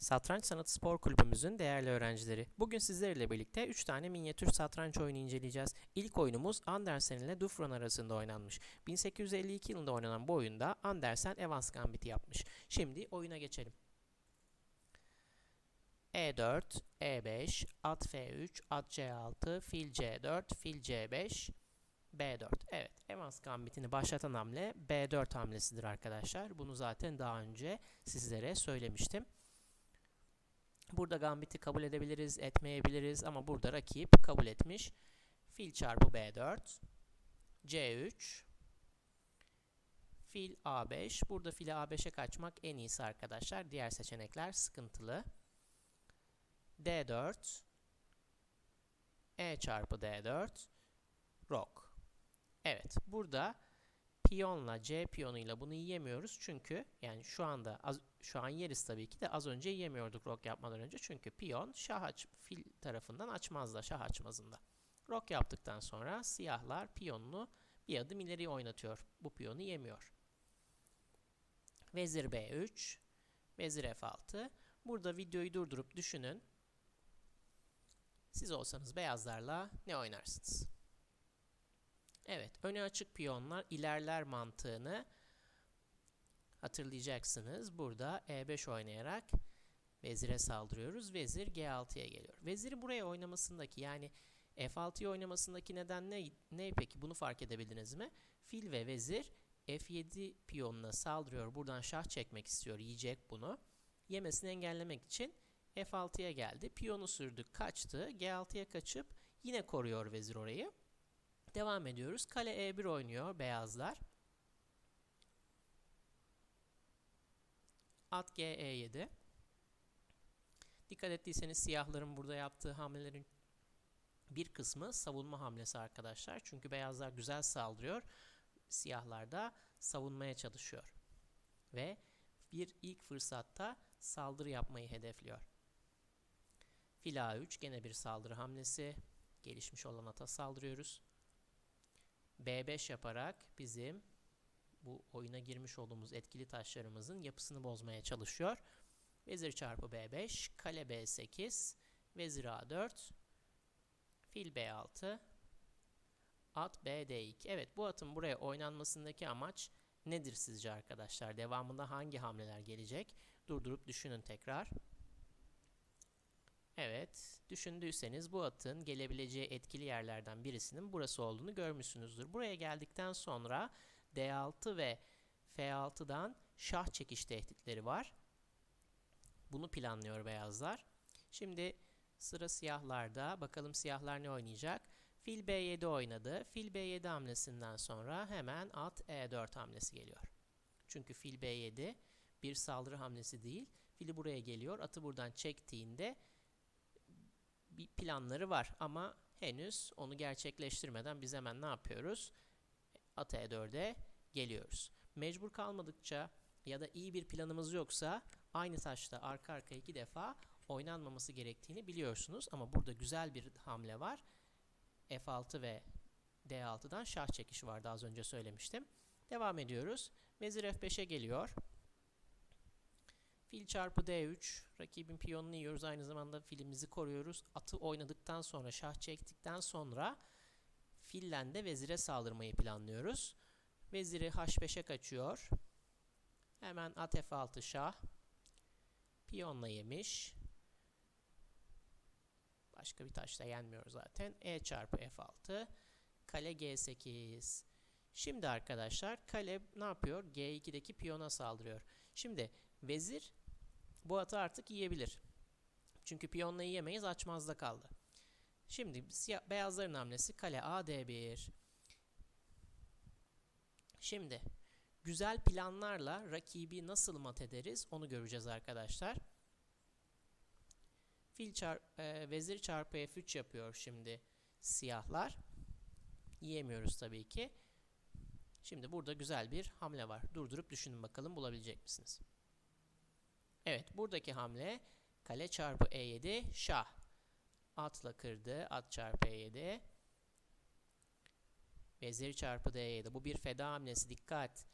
Satranç Sanatı Spor Kulübümüzün değerli öğrencileri. Bugün sizlerle birlikte 3 tane minyatür satranç oyunu inceleyeceğiz. İlk oyunumuz Andersen ile Dufran arasında oynanmış. 1852 yılında oynanan bu oyunda Andersen Evans Gambit'i yapmış. Şimdi oyuna geçelim. E4, E5, at F3, at C6, fil C4, fil C5, B4. Evet, Evans Gambit'ini başlatan hamle B4 hamlesidir arkadaşlar. Bunu zaten daha önce sizlere söylemiştim. Burada gambiti kabul edebiliriz, etmeyebiliriz ama burada rakip kabul etmiş. Fil çarpı B4, C3, fil A5. Burada fili A5'e kaçmak en iyisi arkadaşlar. Diğer seçenekler sıkıntılı. D4, E çarpı D4, Rok. Evet, burada piyonla C piyonuyla bunu yiyemiyoruz çünkü yani şu anda az, şu an yeriz tabii ki de az önce yiyemiyorduk rok yapmadan önce çünkü piyon şah aç fil tarafından açmazda şah açmazında. Rok yaptıktan sonra siyahlar piyonunu bir adım ileri oynatıyor. Bu piyonu yemiyor. Vezir B3, vezir F6. Burada videoyu durdurup düşünün. Siz olsanız beyazlarla ne oynarsınız? Evet, öne açık piyonlar ilerler mantığını hatırlayacaksınız. Burada E5 oynayarak vezire saldırıyoruz. Vezir G6'ya geliyor. Veziri buraya oynamasındaki yani F6'yı oynamasındaki neden ne, ne peki bunu fark edebildiniz mi? Fil ve vezir F7 piyonuna saldırıyor. Buradan şah çekmek istiyor. Yiyecek bunu. Yemesini engellemek için F6'ya geldi. Piyonu sürdü, kaçtı. G6'ya kaçıp yine koruyor vezir orayı. Devam ediyoruz. Kale E1 oynuyor beyazlar. At G-E7. Dikkat ettiyseniz siyahların burada yaptığı hamlelerin bir kısmı savunma hamlesi arkadaşlar. Çünkü beyazlar güzel saldırıyor. Siyahlar da savunmaya çalışıyor. Ve bir ilk fırsatta saldırı yapmayı hedefliyor. Fil A3 gene bir saldırı hamlesi. Gelişmiş olan ata saldırıyoruz. B5 yaparak bizim bu oyuna girmiş olduğumuz etkili taşlarımızın yapısını bozmaya çalışıyor. Vezir çarpı B5, kale B8, vezir A4, fil B6, at BD2. Evet bu atın buraya oynanmasındaki amaç nedir sizce arkadaşlar? Devamında hangi hamleler gelecek? Durdurup düşünün tekrar. Evet, düşündüyseniz bu atın gelebileceği etkili yerlerden birisinin burası olduğunu görmüşsünüzdür. Buraya geldikten sonra D6 ve F6'dan şah çekiş tehditleri var. Bunu planlıyor beyazlar. Şimdi sıra siyahlarda. Bakalım siyahlar ne oynayacak? Fil B7 oynadı. Fil B7 hamlesinden sonra hemen at E4 hamlesi geliyor. Çünkü fil B7 bir saldırı hamlesi değil. Fili buraya geliyor. Atı buradan çektiğinde bir planları var ama henüz onu gerçekleştirmeden biz hemen ne yapıyoruz? At E4'e geliyoruz. Mecbur kalmadıkça ya da iyi bir planımız yoksa aynı taşta arka arkaya iki defa oynanmaması gerektiğini biliyorsunuz. Ama burada güzel bir hamle var. F6 ve D6'dan şah çekişi vardı az önce söylemiştim. Devam ediyoruz. Vezir F5'e geliyor. Fil çarpı D3. Rakibin piyonunu yiyoruz. Aynı zamanda filimizi koruyoruz. Atı oynadıktan sonra, şah çektikten sonra fillen de vezire saldırmayı planlıyoruz. Veziri H5'e kaçıyor. Hemen at F6 şah. Piyonla yemiş. Başka bir taşla yenmiyor zaten. E çarpı F6. Kale G8. Şimdi arkadaşlar kale ne yapıyor? G2'deki piyona saldırıyor. Şimdi vezir bu atı artık yiyebilir. Çünkü piyonla yiyemeyiz açmazda kaldı. Şimdi siyah, beyazların hamlesi kale A D1. Şimdi güzel planlarla rakibi nasıl mat ederiz onu göreceğiz arkadaşlar. Fil çar e, vezir çarpı F3 yapıyor şimdi siyahlar. Yiyemiyoruz tabii ki. Şimdi burada güzel bir hamle var. Durdurup düşünün bakalım bulabilecek misiniz? Evet buradaki hamle kale çarpı E7 şah. Atla kırdı. At çarpı E7. Vezir çarpı D7. Bu bir feda hamlesi. Dikkat.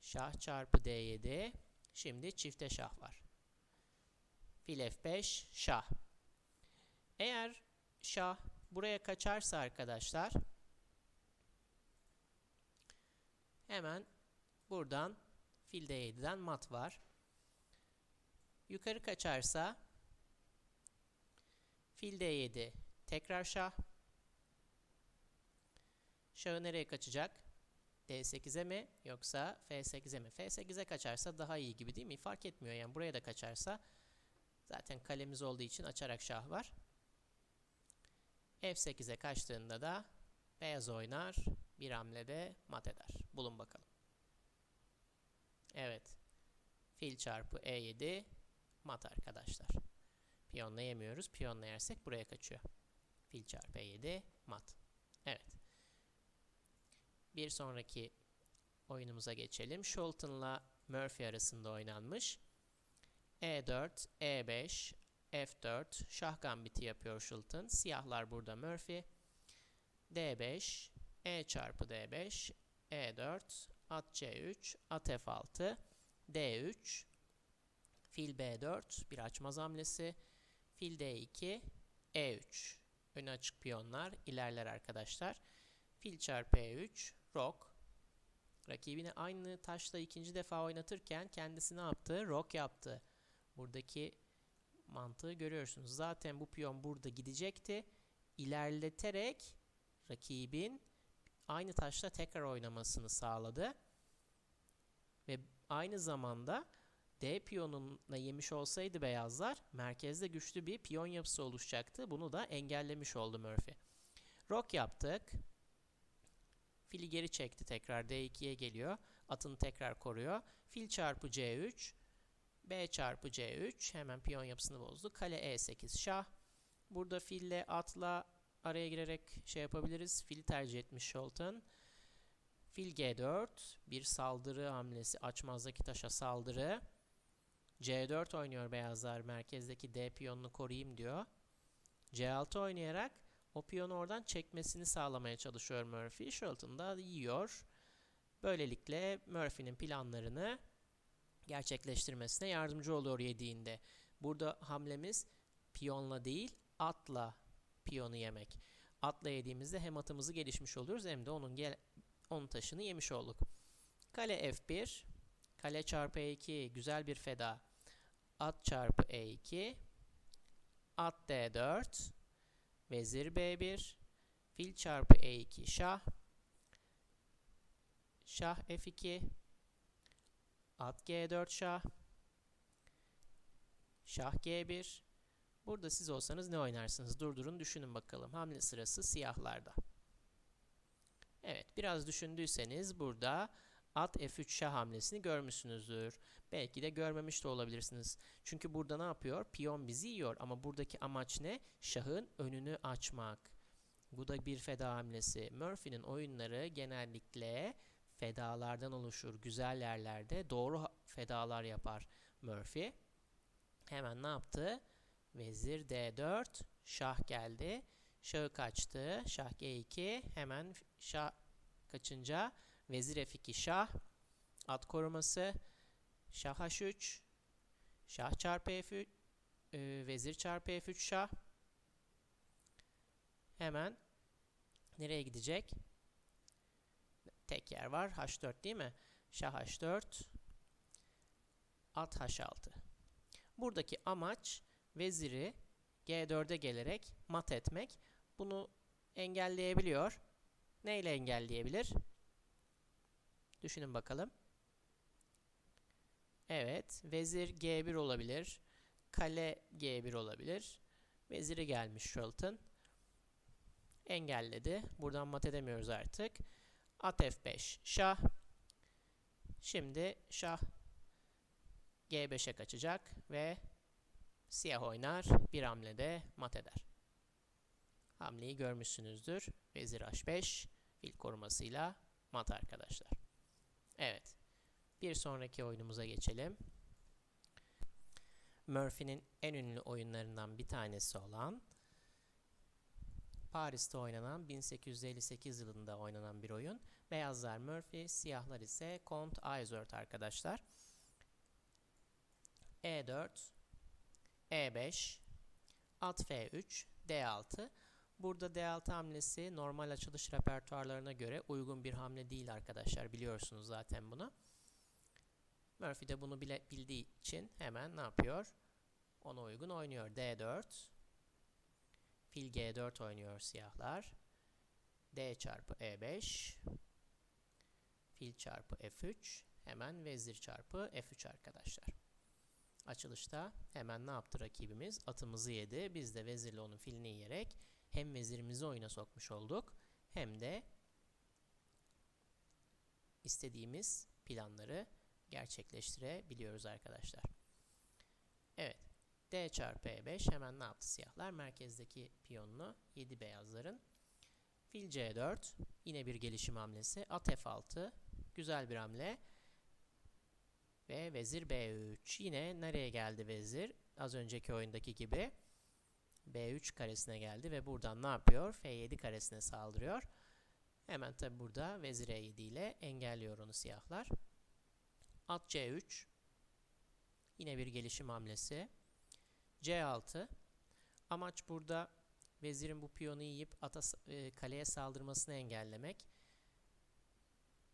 Şah çarpı D7. Şimdi çifte şah var. Fil F5 şah. Eğer şah buraya kaçarsa arkadaşlar hemen buradan fil D7'den mat var. Yukarı kaçarsa fil D7 tekrar şah. Şahı nereye kaçacak? D8'e mi yoksa F8'e mi? F8'e kaçarsa daha iyi gibi değil mi? Fark etmiyor yani buraya da kaçarsa zaten kalemiz olduğu için açarak şah var. F8'e kaçtığında da beyaz oynar. Bir hamlede mat eder. Bulun bakalım. Evet. Fil çarpı E7 mat arkadaşlar. Piyonla yemiyoruz. Piyonla yersek buraya kaçıyor. Fil çarpı E7 mat. Evet. Bir sonraki oyunumuza geçelim. Sholton'la Murphy arasında oynanmış. E4, E5, F4, şah gambiti yapıyor Sholton. Siyahlar burada Murphy. D5, E çarpı D5, E4, at C3, at F6, D3, fil B4, bir açmaz hamlesi, fil D2, E3. Önü açık piyonlar ilerler arkadaşlar. Fil çarpı E3, rok. Rakibini aynı taşla ikinci defa oynatırken kendisi ne yaptı? Rok yaptı. Buradaki mantığı görüyorsunuz. Zaten bu piyon burada gidecekti. İlerleterek rakibin aynı taşla tekrar oynamasını sağladı. Ve aynı zamanda D piyonuna yemiş olsaydı beyazlar merkezde güçlü bir piyon yapısı oluşacaktı. Bunu da engellemiş oldu Murphy. Rock yaptık. Fili geri çekti tekrar D2'ye geliyor. Atını tekrar koruyor. Fil çarpı C3. B çarpı C3. Hemen piyon yapısını bozdu. Kale E8 şah. Burada fille atla araya girerek şey yapabiliriz. Fil tercih etmiş Sholton. Fil G4. Bir saldırı hamlesi. Açmazdaki taşa saldırı. C4 oynuyor beyazlar. Merkezdeki D piyonunu koruyayım diyor. C6 oynayarak o piyonu oradan çekmesini sağlamaya çalışıyor Murphy. Shelton da yiyor. Böylelikle Murphy'nin planlarını gerçekleştirmesine yardımcı oluyor yediğinde. Burada hamlemiz piyonla değil atla piyonu yemek. Atla yediğimizde hem atımızı gelişmiş oluyoruz hem de onun gel onun taşını yemiş olduk. Kale F1, kale çarpı E2 güzel bir feda. At çarpı E2, at D4, vezir B1, fil çarpı E2 şah, şah F2, at G4 şah, şah G1. Burada siz olsanız ne oynarsınız? Durdurun düşünün bakalım. Hamle sırası siyahlarda. Evet biraz düşündüyseniz burada at F3 şah hamlesini görmüşsünüzdür. Belki de görmemiş de olabilirsiniz. Çünkü burada ne yapıyor? Piyon bizi yiyor ama buradaki amaç ne? Şahın önünü açmak. Bu da bir feda hamlesi. Murphy'nin oyunları genellikle fedalardan oluşur. Güzel yerlerde doğru fedalar yapar Murphy. Hemen ne yaptı? Vezir D4, şah geldi. Şahı kaçtı. Şah G2. Hemen şah kaçınca vezir F2 şah. At koruması. Şah H3. Şah çarpı F3. E, vezir çarpı F3 şah. Hemen nereye gidecek? Tek yer var. H4 değil mi? Şah H4. At H6. Buradaki amaç veziri G4'e gelerek mat etmek. Bunu engelleyebiliyor. Neyle engelleyebilir? Düşünün bakalım. Evet, vezir G1 olabilir. Kale G1 olabilir. Veziri gelmiş Shelton. Engelledi. Buradan mat edemiyoruz artık. At F5 şah. Şimdi şah G5'e kaçacak ve siyah oynar. Bir hamlede mat eder. Hamleyi görmüşsünüzdür. Vezir H5 fil korumasıyla mat arkadaşlar. Evet. Bir sonraki oyunumuza geçelim. Murphy'nin en ünlü oyunlarından bir tanesi olan Paris'te oynanan 1858 yılında oynanan bir oyun. Beyazlar Murphy, siyahlar ise Count Isort arkadaşlar. E4, E5, at F3, D6. Burada D6 hamlesi normal açılış repertuarlarına göre uygun bir hamle değil arkadaşlar. Biliyorsunuz zaten bunu. Murphy de bunu bile bildiği için hemen ne yapıyor? Ona uygun oynuyor. D4. Fil G4 oynuyor siyahlar. D çarpı E5. Fil çarpı F3. Hemen vezir çarpı F3 arkadaşlar. Açılışta hemen ne yaptı rakibimiz? Atımızı yedi. Biz de vezirle onun filini yiyerek hem vezirimizi oyuna sokmuş olduk hem de istediğimiz planları gerçekleştirebiliyoruz arkadaşlar. Evet. D çarpı E5 hemen ne yaptı siyahlar? Merkezdeki piyonunu 7 beyazların. Fil C4 yine bir gelişim hamlesi. At F6 güzel bir hamle. Ve vezir B3. Yine nereye geldi vezir? Az önceki oyundaki gibi. B3 karesine geldi ve buradan ne yapıyor? F7 karesine saldırıyor. Hemen tabi burada vezir E7 ile engelliyor onu siyahlar. At C3. Yine bir gelişim hamlesi. C6. Amaç burada vezirin bu piyonu yiyip ata, e, kaleye saldırmasını engellemek.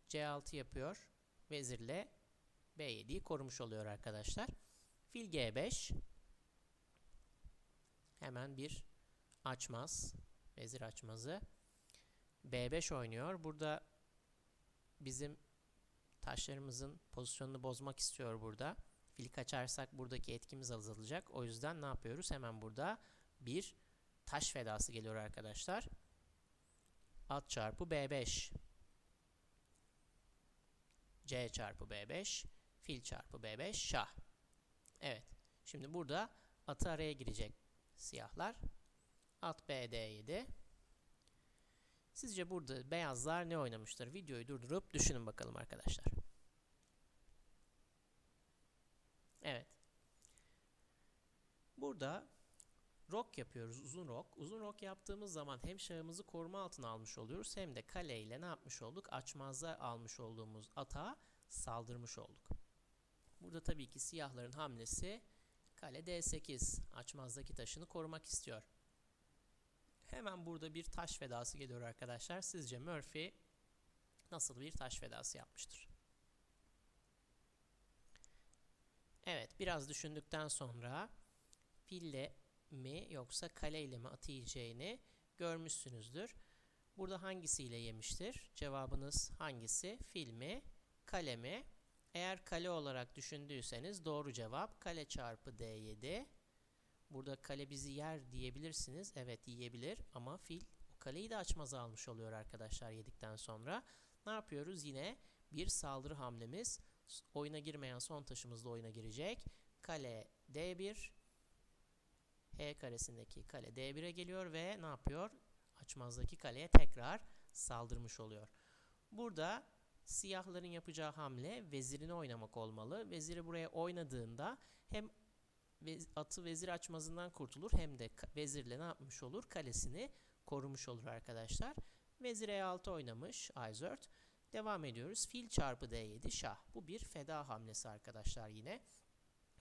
C6 yapıyor. Vezirle B7'yi korumuş oluyor arkadaşlar. Fil G5. Hemen bir açmaz. Vezir açmazı. B5 oynuyor. Burada bizim taşlarımızın pozisyonunu bozmak istiyor burada. Fili kaçarsak buradaki etkimiz azalacak. O yüzden ne yapıyoruz? Hemen burada bir taş fedası geliyor arkadaşlar. At çarpı B5. C çarpı B5. Fil çarpı B5 şah. Evet. Şimdi burada atı araya girecek siyahlar. At BD7. Sizce burada beyazlar ne oynamıştır? Videoyu durdurup düşünün bakalım arkadaşlar. Evet. Burada rock yapıyoruz. Uzun rock. Uzun rock yaptığımız zaman hem şahımızı koruma altına almış oluyoruz hem de kaleyle ne yapmış olduk? Açmazda almış olduğumuz atağa saldırmış olduk. Burada tabii ki siyahların hamlesi kale D8. Açmazdaki taşını korumak istiyor. Hemen burada bir taş fedası geliyor arkadaşlar. Sizce Murphy nasıl bir taş fedası yapmıştır? Evet, biraz düşündükten sonra fille mi yoksa kale ile mi yiyeceğini görmüşsünüzdür. Burada hangisiyle yemiştir? Cevabınız hangisi? Fil mi? Kale mi? Eğer kale olarak düşündüyseniz doğru cevap kale çarpı D7. Burada kale bizi yer diyebilirsiniz. Evet yiyebilir ama fil o kaleyi de açmaz almış oluyor arkadaşlar yedikten sonra. Ne yapıyoruz? Yine bir saldırı hamlemiz. Oyuna girmeyen son taşımızla oyuna girecek. Kale D1. H karesindeki kale D1'e geliyor ve ne yapıyor? Açmazdaki kaleye tekrar saldırmış oluyor. Burada siyahların yapacağı hamle vezirini oynamak olmalı. Veziri buraya oynadığında hem atı vezir açmazından kurtulur hem de vezirle ne yapmış olur? Kalesini korumuş olur arkadaşlar. Vezir E6 oynamış Izert. Devam ediyoruz. Fil çarpı D7 şah. Bu bir feda hamlesi arkadaşlar yine.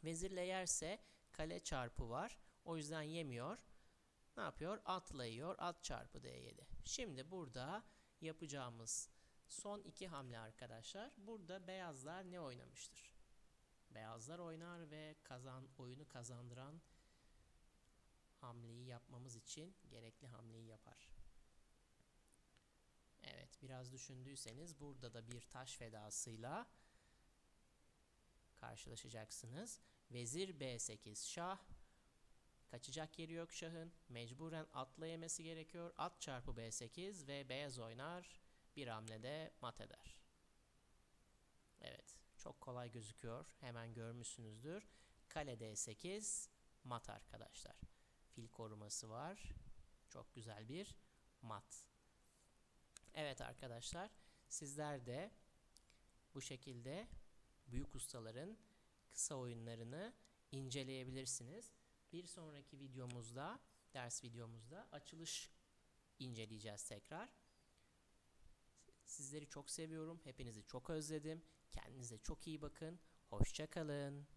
Vezirle yerse kale çarpı var. O yüzden yemiyor. Ne yapıyor? Atla yiyor. At çarpı D7. Şimdi burada yapacağımız son iki hamle arkadaşlar. Burada beyazlar ne oynamıştır? Beyazlar oynar ve kazan oyunu kazandıran hamleyi yapmamız için gerekli hamleyi yapar. Evet, biraz düşündüyseniz burada da bir taş fedasıyla karşılaşacaksınız. Vezir B8 şah. Kaçacak yeri yok şahın. Mecburen atla yemesi gerekiyor. At çarpı B8 ve beyaz oynar. Bir hamlede mat eder. Evet. Çok kolay gözüküyor. Hemen görmüşsünüzdür. Kale D8 mat arkadaşlar. Fil koruması var. Çok güzel bir mat. Evet arkadaşlar. Sizler de bu şekilde büyük ustaların kısa oyunlarını inceleyebilirsiniz. Bir sonraki videomuzda, ders videomuzda açılış inceleyeceğiz tekrar. Sizleri çok seviyorum. Hepinizi çok özledim. Kendinize çok iyi bakın. Hoşçakalın.